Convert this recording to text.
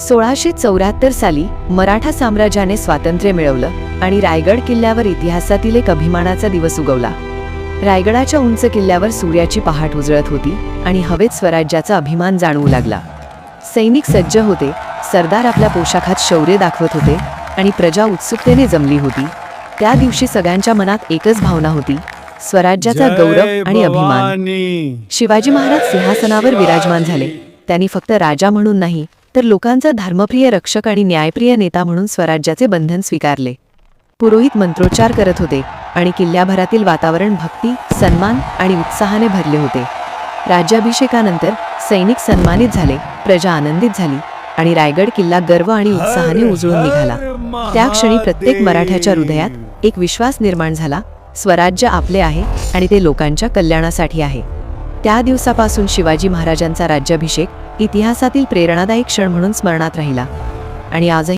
सोळाशे चौऱ्याहत्तर साली मराठा साम्राज्याने स्वातंत्र्य मिळवलं आणि रायगड किल्ल्यावर इतिहासातील एक अभिमानाचा दिवस उगवला. रायगडाच्या उंच किल्ल्यावर सूर्याची पहाट उजळत होती आणि हवेत स्वराज्याचा अभिमान जाणवू लागला. सैनिक सज्ज होते सरदार आपल्या पोशाखात शौर्य दाखवत होते आणि प्रजा उत्सुकतेने जमली होती. त्या दिवशी सगळ्यांच्या मनात एकच भावना होती स्वराज्याचा गौरव आणि अभिमान. शिवाजी महाराज सिंहासनावर विराजमान झाले. त्यांनी फक्त राजा म्हणून नाही तर लोकांचा धर्मप्रिय रक्षक आणि न्यायप्रिय नेता म्हणून स्वराज्याचे बंधन स्वीकारले. पुरोहित मंत्रोच्चार करत होते आणि किल्ल्याभरातील वातावरण भक्ती सन्मान आणि उत्साहाने भरले होते. राज्याभिषेकानंतर सैनिक सन्मानित झाले प्रजा आनंदित झाली आणि रायगड किल्ला गर्व आणि उत्साहाने उजळून निघाला. त्या क्षणी प्रत्येक मराठ्याच्या हृदयात एक विश्वास निर्माण झाला स्वराज्य आपले आहे आणि ते लोकांच्या कल्याणासाठी आहे. त्या दिवसापासून शिवाजी महाराजांचा राज्याभिषेक इतिहासातील प्रेरणादायी क्षण म्हणून स्मरणात राहिला. आणि आजही